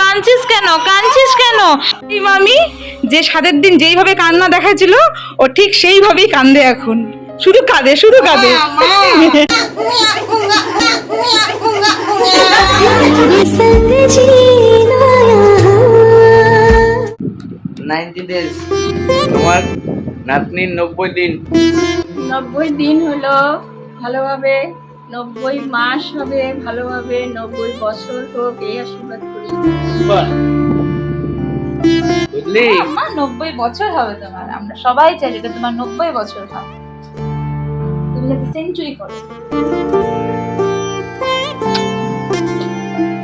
কাঁদছিস কেন? কাঁদছিস কেন? মামি যে সাতের দিন যেইভাবে কান্না দেখাচ্ছিল ও ঠিক সেইভাবেই কান্দে এখন। শুধু কাঁদে শুধু কাঁদে। ডেজ তোমার নাতনির নব্বই দিন। নব্বই দিন হলো ভালোভাবে নব্বই মাস হবে ভালোভাবে নব্বই বছর হোক এই আশীর্বাদ করি। বুঝলি? নব্বই বছর হবে তোমার। আমরা সবাই চাই তোমার নব্বই বছর হয়। তুমি যাতে সেঞ্চুরি করো।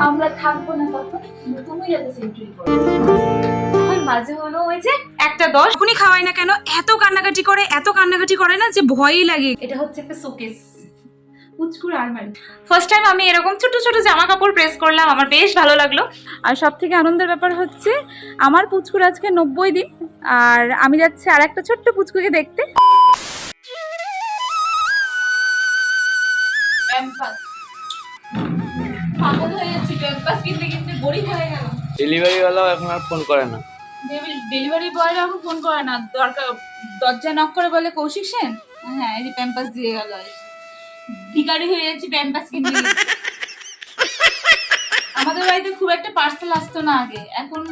আমরা থাকব না তখন তুমি যাতে সেঞ্চুরি করো। এখন হলো ওই যে একটা দশ এখনই খাওয়াই না কেন এত কান্নাকাটি করে এত কান্নাকাটি করে না যে ভয়ই লাগে। এটা হচ্ছে একটা শোকেস উচকুর আলমারি। ফার্স্ট টাইম আমি এরকম ছোট ছোট জামা কাপড় প্রেস করলাম আমার বেশ ভালো লাগল। আর সব থেকে আনন্দের ব্যাপার হচ্ছে আমার পুচকুর আজকে নব্বই দিন আর আমি যাচ্ছি আর একটা ছোট্ট পুচকুকে দেখতে। পাগল হয়ে যাচ্ছি প্যাম্পাস কিনতে কিনতে বোরিং হয়ে গেল ডেলিভারি ওয়ালাও এখন আর ফোন করে না। ডেলিভারি বয়রা এখন ফোন করে না। দরকার দরজা নক করে বলে কৌশিক সেন? হ্যাঁ এই যে প্যাম্পাস দিয়ে গেল ভিকারি হয়ে যাচ্ছি প্যাম্পাস কিনতে। আমাদের বাড়িতে খুব একটা পার্সেল আসতো না আগে। এখন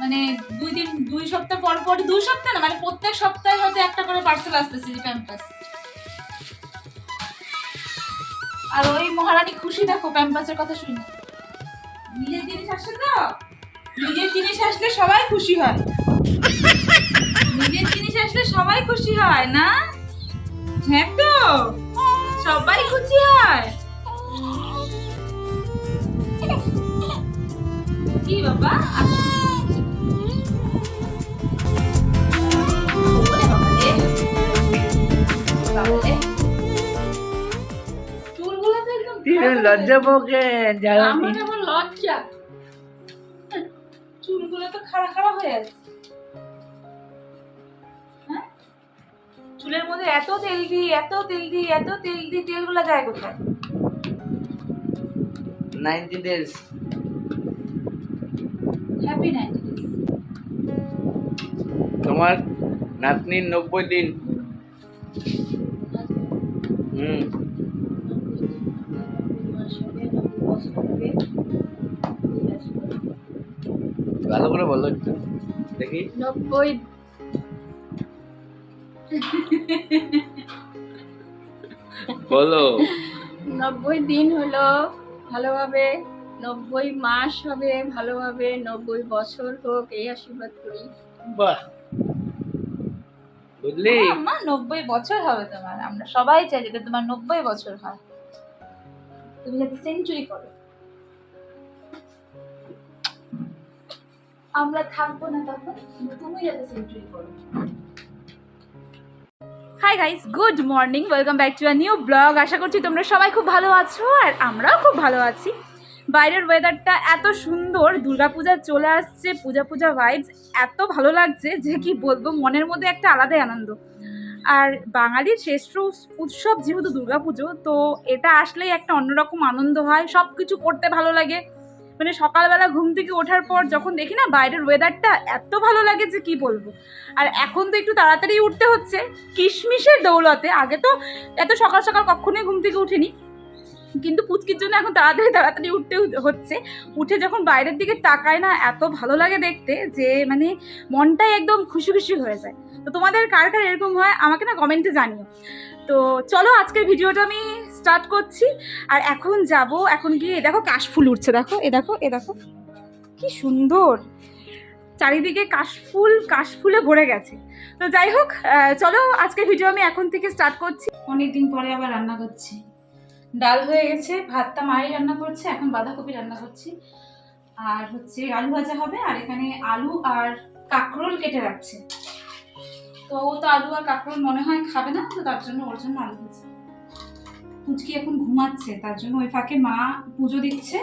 মানে দুই দিন দুই সপ্তাহ পর পর, দুই সপ্তাহ না মানে প্রত্যেক সপ্তাহে হয়তো একটা করে পার্সেল আসতেছে যে প্যাম্পাস। আর ওই মহারানী খুশি দেখো প্যাম্পাসের কথা শুনে। নিজের জিনিস আসে তো? নিজের জিনিস আসলে সবাই খুশি হয়। নিজের জিনিস আসলে সবাই খুশি হয়, না? হ্যাঁ তো? সবাই খুশি হয় কি বাবা? লজ্জা পোকে আমার লজ্জা। চুলগুলো তো খাড়া খাড়া হয়ে আছে। চুলের মধ্যে এত তেল দিই এত তেল দিই এত তেল দিই তেলগুলো যায় কোথায়? নাইনটি ডেজ হ্যাপি নাইনটি তোমার নাতনির নব্বই দিন। হুম। ভালো করে বলো একটু। দেখি। নব্বই বলো। নব্বই দিন হলো ভালোভাবে নব্বই মাস হবে ভালোভাবে নব্বই বছর হোক এই আশীর্বাদ করি। বাহ। বুঝলি? আমার নব্বই বছর হবে তোমার। আমরা সবাই চাই যাতে তোমার নব্বই বছর হয়। তুমি যাতে সেঞ্চুরি করো। আমরা থাকব না তখন তুমি যাতে সেঞ্চুরি করো। Hi guys good morning welcome back to a new blog আশা করছি তোমরা সবাই খুব ভালো আছো আর আমরাও খুব ভালো আছি। বাইরের ওয়েদারটা এত সুন্দর, দুর্গাপূজা চলে আসছে, পূজা পূজা ভাইবস এত ভালো লাগছে যে কি বলব, মনের মধ্যে একটা আলাদাই আনন্দ। আর বাঙালির শ্রেষ্ঠ উৎস- উৎসব যেহেতু দুর্গাপুজো, তো এটা আসলেই একটা অন্যরকম আনন্দ হয় সব কিছু করতে ভালো লাগে। মানে সকালবেলা ঘুম থেকে ওঠার পর যখন দেখি না বাইরের ওয়েদারটা এত ভালো লাগে যে কি বলব? আর এখন তো একটু তাড়াতাড়ি উঠতে হচ্ছে। কিশমিশের দৌলতে, আগে তো এত সকাল সকাল কখনোই ঘুম থেকে উঠিনি। কিন্তু পুচকির জন্য এখন তাড়াতাড়ি তাড়াতাড়ি উঠতে হচ্ছে। উঠে যখন বাইরের দিকে তাকায় না, এত ভালো লাগে দেখতে যে মানে মনটাই একদম খুশি খুশি হয়ে যায়। তো তোমাদের কার কার এরকম হয় আমাকে না কমেন্টে জানিও। তো চলো আজকের ভিডিওটা আমি স্টার্ট করছি। আর এখন যাব, এখন গিয়ে, দেখো কাশফুল উঠছে, দেখো, এ দেখো এ দেখো। কি সুন্দর। চারিদিকে কাশফুল কাশফুলে ভরে গেছে। তো যাই হোক চলো আজকের ভিডিও আমি এখন থেকে স্টার্ট করছি। অনেকদিন পরে আবার রান্না করছি। ডাল হয়ে গেছে, ভাতটা মাই রান্না করছে, এখন বাঁধাকপি রান্না করছি। আর হচ্ছে আলু ভাজা হবে, আর এখানে আলু আর কাঁকরোল কেটে রাখছে। তো ও তো আলু আর কাঁকরোল মনে হয় খাবে না, তো তার জন্য ওর জন্য আলু দিচ্ছে পুচকি এখন ঘুমাচ্ছে, তার জন্য ওই ফাঁকে মা পুজো দিচ্ছে।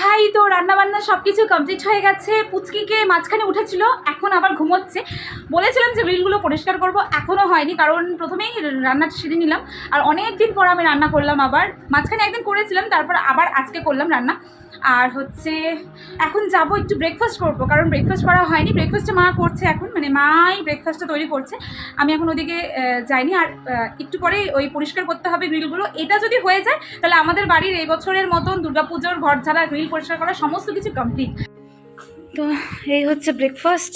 হাই, তো রান্না বান্না সব কিছু কমপ্লিট হয়ে গেছে। পুচকিকে মাঝখানে উঠেছিল, এখন আবার ঘুমোচ্ছে। বলেছিলাম যে গ্রিলগুলো পরিষ্কার করব এখনও হয়নি, কারণ প্রথমেই রান্নাটা সেরে নিলাম। আর অনেক দিন পর আমি রান্না করলাম আবার। মাঝখানে একদিন করেছিলাম, তারপর আবার আজকে করলাম রান্না। আর হচ্ছে, এখন যাব একটু ব্রেকফাস্ট করব, কারণ ব্রেকফাস্ট করা হয়নি। ব্রেকফাস্টটা মা করছে এখন মানে মাই ব্রেকফাস্টটা তৈরি করছে। আমি এখন ওদিকে যাইনি। আর একটু পরেই ওই পরিষ্কার করতে হবে গ্রিলগুলো এটা যদি হয়ে যায়, তাহলে আমাদের বাড়ির এই বছরের মতন দুর্গাপুজোর ঘর ঝাড়া গ্রিল পরিষ্কার করা সমস্ত কিছু কমপ্লিট তো এই হচ্ছে ব্রেকফাস্ট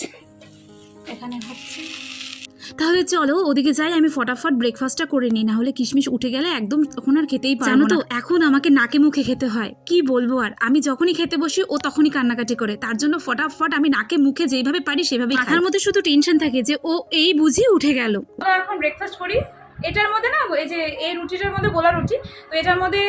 এখানে হচ্ছে। তাহলে চলো ওদিকে যাই আমি ফটাফট ব্রেকফাস্টটা করে নিই না হলে কিশমিশ উঠে গেলে একদম তখন আর খেতেই পারব জানো তো এখন আমাকে নাকে মুখে খেতে হয়। কি বলব আর? আমি যখনই খেতে বসি ও তখনই কান্নাকাটি করে। তার জন্য ফটাফট আমি নাকে মুখে যেইভাবে পারি সেভাবে মাথার মধ্যে শুধু টেনশন থাকে যে ও এই বুঝি উঠে গেল। তো এখন ব্রেকফাস্ট করি। এটার মধ্যে না এই যে এই রুটিটার মধ্যে গোলা রুটি। তো এটার মধ্যে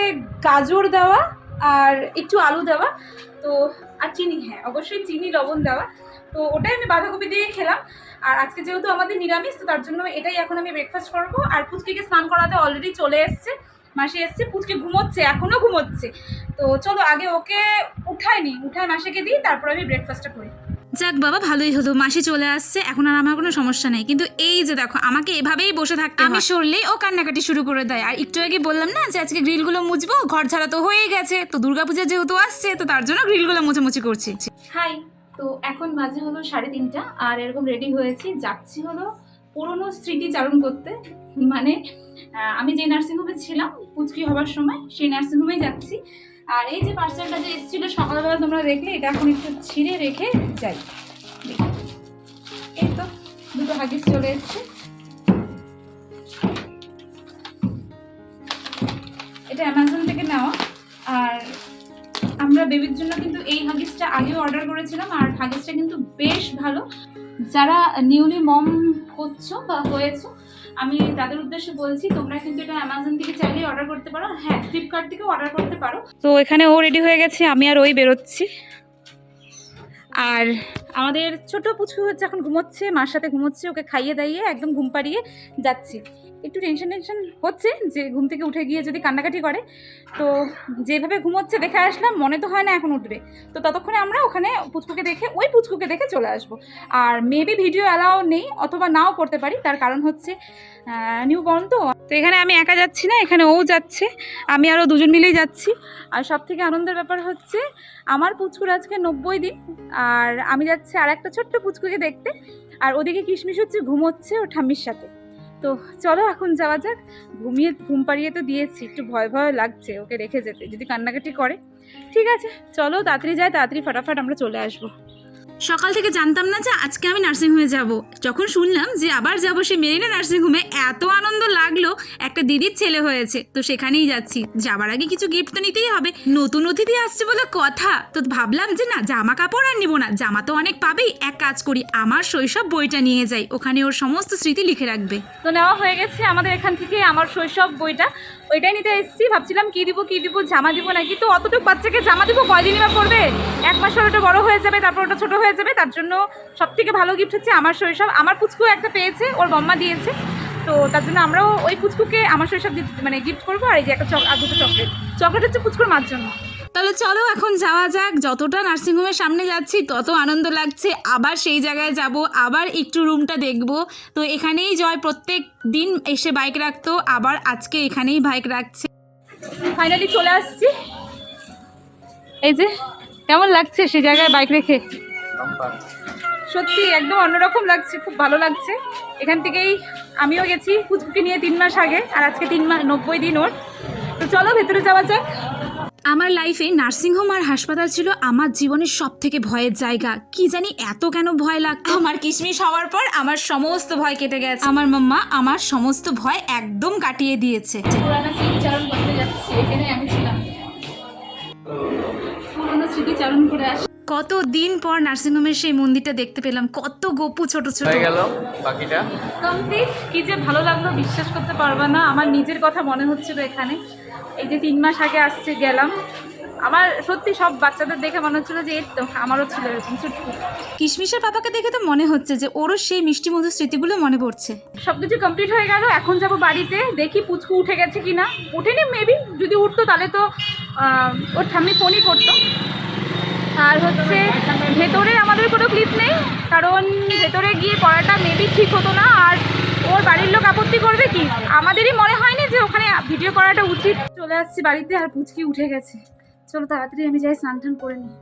গাজর দেওয়া আর একটু আলু দেওয়া। তো, আর চিনি হ্যাঁ অবশ্যই চিনি, লবণ দেওয়া। তো, ওটাই আমি বাঁধাকপি দিয়ে খেলাম। আর আজকে যেহেতু আমাদের নিরামিষ, তো তার জন্য এটাই এখন আমি ব্রেকফাস্ট করব। আর পুচকিকে স্নান করাতে অলরেডি চলে এসছে। মাসি এসছে, পুচকে ঘুমোচ্ছে এখনও ঘুমোচ্ছে। তো, চলো, আগে ওকে উঠায়নি উঠায় মাসিকে দিই, তারপর আমি ব্রেকফাস্টটা করি। যাক বাবা ভালোই হলো। মাসি চলে আসছে এখন আর আমার কোনো সমস্যা নেই। কিন্তু এই যে দেখো আমাকে এভাবেই বসে থাকতে আমি সরলেই ও কান্নাকাটি শুরু করে দেয়। আর একটু আগে বললাম না যে আজকে গ্রিলগুলো মুছবো? ঘর ছাড়া তো হয়েই গেছে। তো দুর্গাপূজা যেহেতু আসছে তো তার জন্য গ্রিলগুলো মুছামুছি করছি। হাই তো এখন বাজে হলো সাড়ে তিনটা। আর এরকম রেডি হয়েছি যাচ্ছি হলো পুরনো স্মৃতিচারণ করতে। মানে আমি যে নার্সিংহোমে ছিলাম পুচকি হবার সময় সেই নার্সিংহোমে যাচ্ছি। আর এই যে পার্সেলটা যে এসেছিল, সকালবেলা তোমরা দেখলে, এটা এখন একটু ছিঁড়ে রেখে যাই। এই তো, দুটো হাগিস চলে এসছে। এটা অ্যামাজন থেকে নেওয়া। আর আমরা বেবির জন্য কিন্তু এই হাগিসটা আগেও অর্ডার করেছিলাম, আর হাগিসটা কিন্তু বেশ ভালো। যারা নিউলি মম হচ্ছো বা হয়েছো আমি তাদের উদ্দেশ্যে বলছি, তোমরা কিন্তু এটা অ্যামাজন থেকে চাইলে অর্ডার করতে পারো। হ্যাঁ ফ্লিপকার্ট থেকেও অর্ডার করতে পারো। তো এখানে ও রেডি হয়ে গেছে, আমি আর ওই বেরোচ্ছি। আর আমাদের ছোট পুচু হচ্ছে এখন ঘুমোচ্ছে, মার সাথে ঘুমোচ্ছে, ওকে খাইয়ে দাইয়ে একদম ঘুম পাড়িয়ে যাচ্ছি। একটু টেনশন টেনশন হচ্ছে যে ঘুম থেকে উঠে গিয়ে যদি কান্নাকাটি করে। তো যেভাবে ঘুমোচ্ছে দেখে আসলাম, মনে তো হয় না এখন উঠবে। তো ততক্ষণে আমরা ওখানে পুচকুকে দেখে, ওই পুচকুকে দেখে চলে আসব। আর মেবি ভিডিও অ্যালাও নেই, অথবা নাও করতে পারি। তার কারণ হচ্ছে নিউ বর্ন তো। তো এখানে আমি একা যাচ্ছি না, এখানে ও যাচ্ছে। আমি আরও দুজন মিলেই যাচ্ছি। আর সব থেকে আনন্দের ব্যাপার হচ্ছে, আমার পুচকুর আজকে নব্বই দিন। আর আমি যাচ্ছি আর একটা ছোট্ট পুচকুকে দেখতে। আর ওদিকে কিশমিশ হচ্ছে, ঘুমোচ্ছে ও ঠাম্মির সাথে। তো চলো এখন যাওয়া যাক। ঘুমিয়ে, ঘুম পাড়িয়ে তো দিয়েছি, একটু ভয় ভয় লাগছে ওকে রেখে যেতে, যদি কান্নাকাটি করে। ঠিক আছে, চলো তাড়াতাড়ি যায় তাড়াতাড়ি ফটাফট আমরা চলে আসব। সকাল থেকে জানতাম না যে আজকে আমি নার্সিংহোমে যাব। যখন শুনলাম যে আবার যাব সে মেরিনা নার্সিংহোমে এত আনন্দ লাগল দিদির ছেলে হয়েছে, তো সেখানেই যাচ্ছি। যাবার আগে কিছু গিফট তো নিতেই হবে। নতুন অতিথি আসছে বলে কথা। তো ভাবলাম যে না জামা কাপড় আর নিবো না। জামা তো অনেক পাবেই। এক কাজ করি, আমার শৈশব বইটা নিয়ে যাই। ওখানে ওর সমস্ত স্মৃতি লিখে রাখবে। তো নেওয়া হয়ে গেছে আমাদের এখান থেকে আমার শৈশব বইটা। ওইটাই নিতে এসেছি। ভাবছিলাম কী দিব কী দিব, জামা দিব নাকি তো অতটুকু বাচ্চাকে জামা দিব কয়দিনই বা পড়বে এক মাস ওটা বড় হয়ে যাবে, তারপর ওটা ছোট হয়ে যাবে। তার জন্য সব থেকে ভালো গিফট হচ্ছে আমার শৈশব। আমার পুচকু একটা পেয়েছে, ওর বম্মা দিয়েছে। তো তার জন্য আমরাও ওই পুচকুকে আমার শৈশব দিতে- মানে গিফট করব আর এই যে একটা চক আর দুটো চকলেট চকলেট হচ্ছে পুচকুর মার জন্য। তাহলে চলো এখন যাওয়া যাক। যতটা নার্সিংহোমের সামনে যাচ্ছি তত আনন্দ লাগছে। আবার সেই জায়গায় যাব আবার একটু রুমটা দেখব। তো এখানেই জয় প্রত্যেক দিন এসে বাইক রাখতো আবার আজকে এখানেই বাইক রাখছে। ফাইনালি চলে আসছি। এই যে কেমন লাগছে সেই জায়গায় বাইক রেখে? সত্যি একদম অন্যরকম লাগছে খুব ভালো লাগছে। এখান থেকেই আমিও গেছি পুচকুকে নিয়ে তিন মাস আগে আর আজকে তিন মাস নব্বই দিন ওর। তো চলো ভেতরে যাওয়া যাক। আমার লাইফে নার্সিংহোম আর হাসপাতাল ছিল আমার জীবনের সব থেকে ভয়ের জায়গা। কি জানি এত কেন ভয় লাগতো। আমার কিশমিশ হওয়ার পর আমার সমস্ত ভয় কেটে গেছে। আমার মাম্মা আমার সমস্ত ভয় একদম কাটিয়ে দিয়েছে। পুরানো স্মৃতিচারণ করতে যাচ্ছি আমি ছিলাম। পুরোনো স্মৃতিচারণ করে আসি। কত দিন পর নার্সিংহোমের সেই মন্দিরটা দেখতে পেলাম কত গপু ছোট ছোট। হয়ে গেল বাকিটা? কমপ্লিট। কি যে ভালো লাগল বিশ্বাস করতে পারবা না আমার নিজের কথা মনে হচ্ছিল এখানে। এই যে তিন মাস আগে আসছে গেলাম। আমার সত্যি সব বাচ্চাদের দেখে মনে হচ্ছিল যে এই তো আমারও ছিল এরকম ছোট্ট কিশমিশের পাপাকে দেখে তো মনে হচ্ছে যে ওরও সেই মিষ্টি মধুর স্মৃতিগুলো মনে পড়ছে। সব কিছু কমপ্লিট হয়ে গেল এখন যাব বাড়িতে দেখি পুচকু উঠে গেছে কি না উঠেনি মেবি যদি উঠতো তাহলে তো ওর ঠাম্মি ফোনই করতো। আর হচ্ছে ভেতরে আমাদের কোনো ক্লিপ নেই, কারণ ভেতরে গিয়ে করাটা মেবি ঠিক হতো না, আর ওর বাড়ির লোক আপত্তি করবে কি? আমাদেরই মনে হয়নি যে ওখানে ভিডিও করাটা উচিত। চলে আসছি বাড়িতে আর পুচকি উঠে গেছে। চলো তাড়াতাড়ি আমি যাই, স্নান টান করে নিই।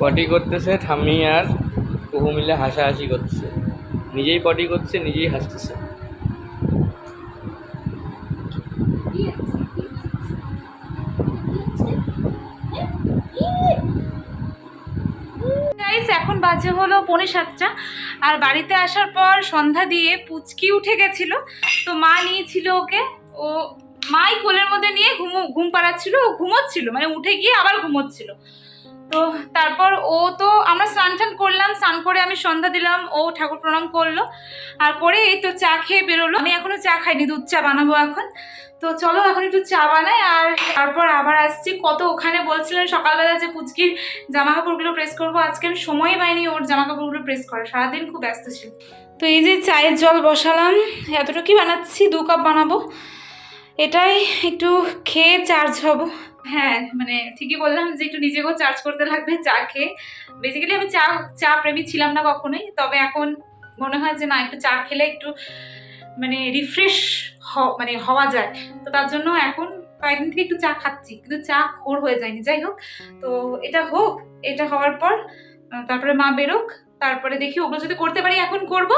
পটি করতেছে, ঠাম্মি আর কুহু মিলে হাসাহাসি করতেছে। নিজেই পটি করছে, নিজেই হাসতেছে। এখন বাজে হলো পৌনে সাতটা। আর বাড়িতে আসার পর সন্ধ্যা দিয়ে পুচকি উঠে গেছিল। তো মা নিয়েছিল ওকে। ও মাই কোলের মধ্যে নিয়ে ঘুমো ঘুম পাড়াচ্ছিল, ও ঘুমোচ্ছিল। মানে উঠে গিয়ে আবার ঘুমোচ্ছিল। তো তারপর ও তো আমরা স্নান টান করলাম, স্নান করে আমি সন্ধ্যা দিলাম, ও ঠাকুর প্রণাম করল, আর করে এই তো চা খেয়ে বেরোলো। আমি এখনও চা খাইনি, দুধ চা বানাবো এখন। তো চলো এখন একটু চা বানাই, আর তারপর আবার আসছি। কত ওখানে বলছিলেন সকালবেলা যে পুচকির জামা কাপড়গুলো প্রেস করব। আজকে আমি সময় পাইনি ওর জামা কাপড়গুলো প্রেস করা সারাদিন খুব ব্যস্ত ছিল। তো এই যে চায়ের জল বসালাম, এতটুকুই বানাচ্ছি, দু কাপ বানাবো। এটাই একটু খেয়ে চার্জ হব। হ্যাঁ মানে ঠিকই বললাম যে একটু নিজেকেও চার্জ করতে লাগবে, চা খেয়ে। বেসিক্যালি আমি চা চা প্রেমী ছিলাম না কখনোই, তবে এখন মনে হয় যে না, একটু চা খেলে একটু মানে রিফ্রেশ মানে হওয়া যায়। তো তার জন্য এখন কয়েকদিন থেকে একটু চা খাচ্ছি, কিন্তু চা খোর হয়ে যায়নি। যাই হোক, তো এটা হোক, এটা হওয়ার পর তারপরে মা বেরোক তারপরে দেখি ওগুলো যদি করতে পারি এখন করব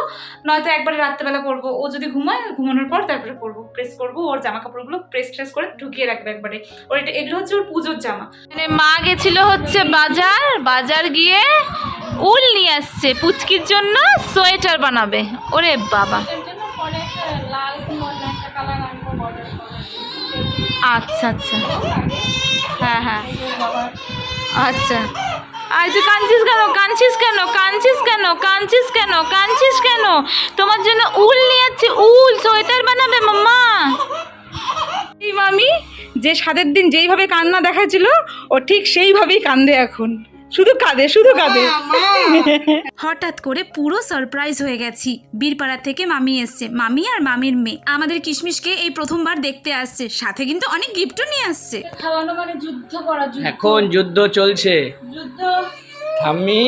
নয়তো একবারে রাত্রেবেলা করব। ও যদি ঘুমায় ঘুমানোর পর তারপরে করব। প্রেস করব ওর জামা কাপড়গুলো প্রেস ট্রেস করে ঢুকিয়ে রাখবে একবারে। ওর এটা এগুলো হচ্ছে ওর পুজোর জামা। মানে মা গেছিল হচ্ছে বাজার বাজার গিয়ে উল নিয়ে আসছে পুচকির জন্য সোয়েটার বানাবে। ওরে বাবা। আচ্ছা আচ্ছা। হ্যাঁ হ্যাঁ। আচ্ছা। আর তুই কাঁদছিস কেন? কাঁদছিস কেন? কাঁদছিস কেন? কাঁদছিস কেন? কাঁদছিস কেন? তোমার জন্য উল নিয়ে যাচ্ছি, উল, সোয়েটার বানাবে, মাম্মা। এই মামি, যে সাদের দিন যেইভাবে কান্না দেখাচ্ছিল ও ঠিক সেইভাবেই কান্দে এখন। শুধু কাঁদে শুধু কাঁদে। হঠাৎ করে পুরো সারপ্রাইজ হয়ে গেছি। বীরপাড়া থেকে মামি এসছে। মামি আর মামির মেয়ে। আমাদের কিশমিশকে এই প্রথমবার দেখতে আসছে। সাথে কিন্তু অনেক গিফটও নিয়ে আসছে। খাওয়ানো মানে যুদ্ধ করা এখন যুদ্ধ চলছে। যুদ্ধ। আমি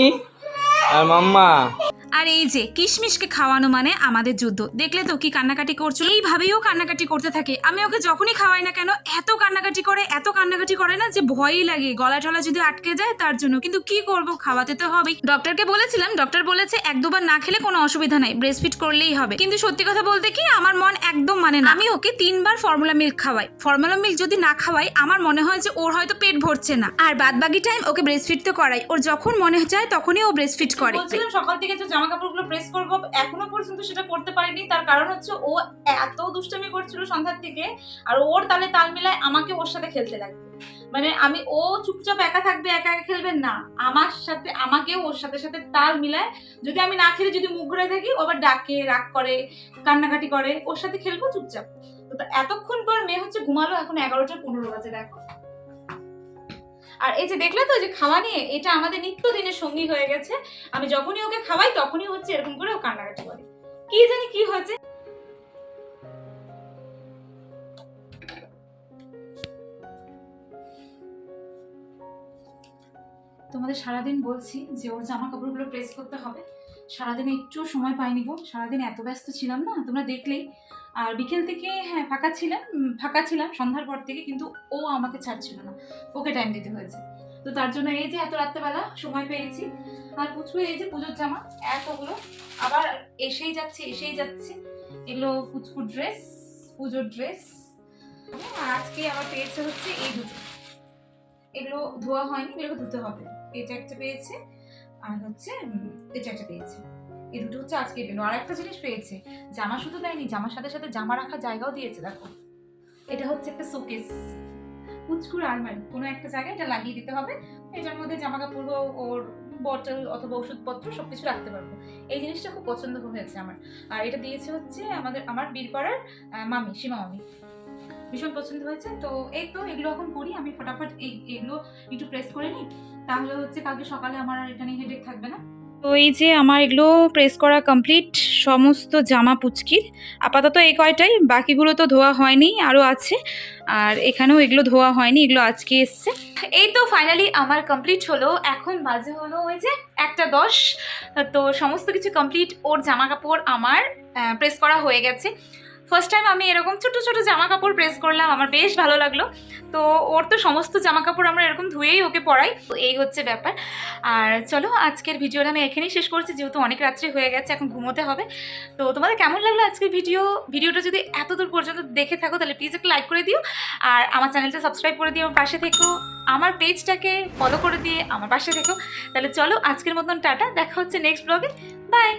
আর মাম্মা আর এই যে, কিশমিশকে খাওয়ানো মানে আমাদের যুদ্ধ। দেখলে তো কি কান্নাকাটি করছ এইভাবেই ও কান্নাকাটি করতে থাকে। আমি ওকে যখনই খাওয়াই না কেন, এত কান্নাকাটি করে, এত কান্নাকাটি করে না যে ভয়ই লাগে। গলা টলা যদি আটকে যায় তার জন্য। কিন্তু কি করব? খাওয়াতে তো হবেই। ডক্টরকে বলেছিলাম, ডক্টর বলেছে এক দুবার না খেলে কোনো অসুবিধা নাই। ব্রেস্টফিট করলেই হবে। কিন্তু সত্যি কথা বলতে কি, আমার মন একদম মানে না। আমি ওকে তিনবার ফর্মুলা মিল্ক খাওয়াই। ফর্মুলা মিল্ক যদি না খাওয়াই, আমার মনে হয় যে ওর হয়তো পেট ভরছে না। আর বাদ বাকি টাইম ওকে ব্রেস্টফিট তো করাই। ওর যখন মনে যায়, তখনই ও ব্রেস্টফিট করে। সকাল থেকে যে জামা কাপড়গুলো প্রেস করব, এখনও পর্যন্ত সেটা করতে পারিনি। তার কারণ হচ্ছে ও এত দুষ্টামি করছিল সন্ধ্যার থেকে আর ওর তালে তাল মিলায় আমাকে ওর সাথে খেলতে লাগবে। মানে আমি, ও চুপচাপ একা থাকবে, একা একা খেলবে না। আমার সাথে, আমাকেও ওর সাথে সাথে তাল মিলায়। যদি আমি না খেলে, যদি মুখ ঘুরে থাকি, ও আবার ডাকে, রাগ করে, কান্নাকাটি করে, ওর সাথে খেলব চুপচাপ। তো এতক্ষণ পর মেয়ে হচ্ছে ঘুমালো, এখন এগারোটা পনেরো বাজে, দেখো। আর এই যে দেখলে তো যে খাওয়া নিয়ে, এটা আমাদের নিত্যদিনের সঙ্গী হয়ে গেছে। আমি যখনই ওকে খাওয়াই, তখনই হচ্ছে এরকম করে ও কান্নাকাটি করে। কি জানি কি হয়েছে। তোমাদের সারাদিন বলছি যে, ওর জামা কাপড়গুলো প্রেস করতে হবে। সারাদিন একটু সময় পাইনি গো। সারাদিন এত ব্যস্ত ছিলাম না। তোমরা দেখলেই আর বিকেল থেকে হ্যাঁ ফাঁকা ছিলাম ফাঁকা ছিলাম সন্ধ্যার পর থেকে, কিন্তু ও আমাকে ছাড়ছিল না। ওকে টাইম দিতে হয়েছে। তো তার জন্য এই যে এত রাত্রেবেলা সময় পেয়েছি, আর পুচকু এই যে পুজোর জামা এতগুলো আবার এসেই যাচ্ছে এসেই যাচ্ছে। এগুলো পুচকুর ড্রেস পুজোর ড্রেস আজকে আবার পেয়েছে হচ্ছে এই দুটো। এগুলো ধোয়া হয়নি এগুলো ধুতে হবে। এটা একটা পেয়েছে, আর হচ্ছে এটা একটা পেয়েছে। এই দুটো হচ্ছে আজকে পেল আর একটা জিনিস পেয়েছে, জামা শুধু দেয়নি, জামার সাথে সাথে জামা রাখার জায়গাও দিয়েছে, দেখো। এটা হচ্ছে একটা শোকেস পুচকুর আলমারি, কোনো একটা জায়গায় এটা লাগিয়ে দিতে হবে। এটার মধ্যে জামা কাপড় ওর বটল অথবা ওষুধপত্র সব কিছু রাখতে পারব। এই জিনিসটা খুব পছন্দ হয়েছে আমার। আর এটা দিয়েছে হচ্ছে আমাদের, আমার বীরপাড়ার মামি সীমা মামি ভীষণ পছন্দ হয়েছে। তো এই তো এগুলো এখন করি, আমি ফটাফট এই, এগুলো একটু প্রেস করে নিই। তাহলে হচ্ছে কালকে সকালে আমার এটা নিয়ে হেডেক থাকবে না। তো এই যে আমার এগুলো প্রেস করা কমপ্লিট সমস্ত জামা পুচকির আপাতত এই কয়টাই, বাকিগুলো তো ধোয়া হয়নি, আরও আছে। আর এখানেও এগুলো ধোয়া হয়নি, এগুলো আজকে এসছে। এই তো ফাইনালি আমার কমপ্লিট হলো। এখন বাজে হলো ওই যে একটা দশ। তো সমস্ত কিছু কমপ্লিট ওর জামা কাপড় আমার প্রেস করা হয়ে গেছে। ফার্স্ট টাইম আমি এরকম ছোট ছোট জামা কাপড় প্রেস করলাম, আমার বেশ ভালো লাগল। তো ওর তো সমস্ত জামা কাপড় আমরা এরকম ধুয়েই ওকে পরাই। তো এই হচ্ছে ব্যাপার। আর চলো, আজকের ভিডিওটা আমি এখানেই শেষ করছি, যেহেতু অনেক রাত্রে হয়ে গেছে, এখন ঘুমোতে হবে। তো তোমাদের কেমন লাগল আজকের ভিডিও? ভিডিওটা যদি এত দূর পর্যন্ত দেখে থাকো, তাহলে প্লিজ একটা লাইক করে দিও। আর আমার চ্যানেলটা সাবস্ক্রাইব করে দিও পাশে থেকো। আমার পেজটাকে ফলো করে দিয়ে আমার পাশে থেকো। তাহলে চলো, আজকের মতন টাটা। দেখা হচ্ছে নেক্সট ব্লগে বাই